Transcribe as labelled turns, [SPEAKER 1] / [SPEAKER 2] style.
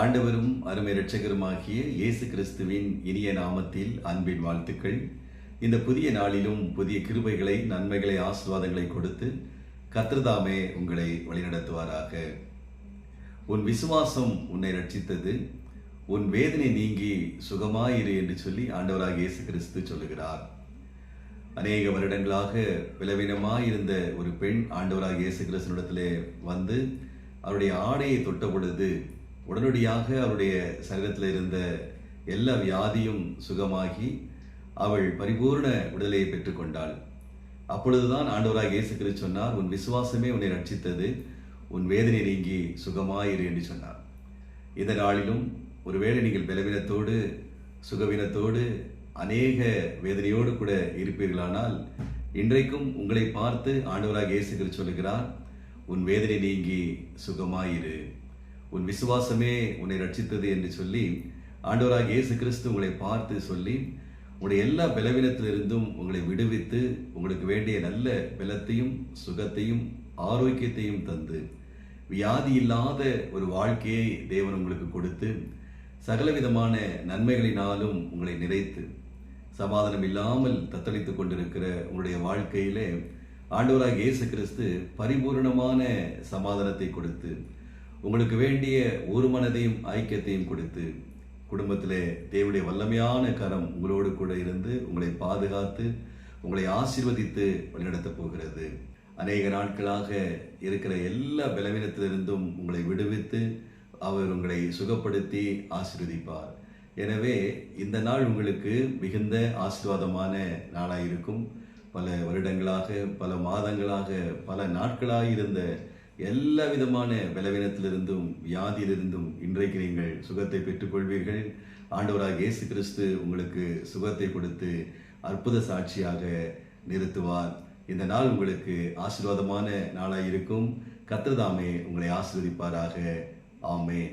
[SPEAKER 1] ஆண்டவரும் அருமை இரட்சகருமாகிய இயேசு கிறிஸ்துவின் இனிய நாமத்தில் அன்பின் வாழ்த்துக்கள். இந்த புதிய நாளிலும் புதிய கிருபைகளை நன்மைகளை ஆசீர்வாதங்களை கொடுத்து கத்ருதாமே உங்களை வழிநடத்துவாராக. உன் விசுவாசம் உன்னை ரட்சித்தது உன் வேதனை நீங்கி சுகமாயிரு என்று சொல்லி ஆண்டவராக இயேசு கிறிஸ்து சொல்லுகிறார். அநேக வருடங்களாக விலவீனமாயிருந்த ஒரு பெண் ஆண்டவராக இயேசு கிறிஸ்துவிடத்திலே வந்து அவருடைய ஆடையை தொட்ட பொழுது உடனடியாக அவருடைய சரீரத்தில் இருந்த எல்லா வியாதியும் சுகமாகி அவள் பரிபூர்ண விடுதலையை பெற்றுக்கொண்டாள். அப்பொழுதுதான் ஆண்டவராக இயேசு கிறிஸ்து சொன்னார் உன் விசுவாசமே உன்னை ரட்சித்தது உன் வேதனை நீங்கி சுகமாயிரு என்று சொன்னார். இந்த நாளிலும் ஒருவேளை நீங்கள் பலவீனத்தோடு சுகவீனத்தோடு அநேக வேதனையோடு கூட இருப்பீர்களானால் இன்றைக்கும் உங்களை பார்த்து ஆண்டவராக இயேசு கிறிஸ்து சொல்லுகிறார் உன் வேதனை நீங்கி சுகமாயிரு உன் விசுவாசமே உன்னை ரட்சித்தது என்று சொல்லி ஆண்டவராக இயேசு கிறிஸ்து உங்களை பார்த்து சொல்லி உங்களுடைய எல்லா பலவீனத்திலிருந்தும் உங்களை விடுவித்து உங்களுக்கு வேண்டிய நல்ல பலத்தையும் சுகத்தையும் ஆரோக்கியத்தையும் தந்து வியாதி இல்லாத ஒரு வாழ்க்கையை தேவன் உங்களுக்கு கொடுத்து சகலவிதமான நன்மைகளினாலும் உங்களை நிறைத்து சமாதானம் இல்லாமல் தத்தளித்து கொண்டிருக்கிற உங்களுடைய வாழ்க்கையிலே ஆண்டவராக இயேசு கிறிஸ்து பரிபூர்ணமான சமாதானத்தை கொடுத்து உங்களுக்கு வேண்டிய ஒரு மனதையும் ஐக்கியத்தையும் கொடுத்து குடும்பத்திலே தேவனுடைய வல்லமையான கரம் உங்களோடு கூட இருந்து உங்களை பாதுகாத்து உங்களை ஆசீர்வதித்து வழிநடத்தப் போகிறது. அநேக நாட்களாக இருக்கிற எல்லா பலவீனத்திலிருந்தும் உங்களை விடுவித்து அவர் உங்களை சுகப்படுத்தி ஆசீர்வதிப்பார். எனவே இந்த நாள் உங்களுக்கு மிகுந்த ஆசீர்வாதமான நாளாக இருக்கும் பல வருடங்களாக பல மாதங்களாக பல நாட்களாக இருந்த எல்லா விதமான பலவீனத்திலிருந்தும் வியாதியிலிருந்தும் இன்றைக்கு நீங்கள் சுகத்தை பெற்றுக்கொள்வீர்கள் ஆண்டவராக இயேசு கிறிஸ்து உங்களுக்கு சுகத்தை கொடுத்து அற்புத சாட்சியாக நிறுத்துவார். இந்த நாள் உங்களுக்கு ஆசீர்வாதமான நாளாக இருக்கும் கத்திரதாமே உங்களை ஆசீர்வதிப்பாராக. ஆமேன்.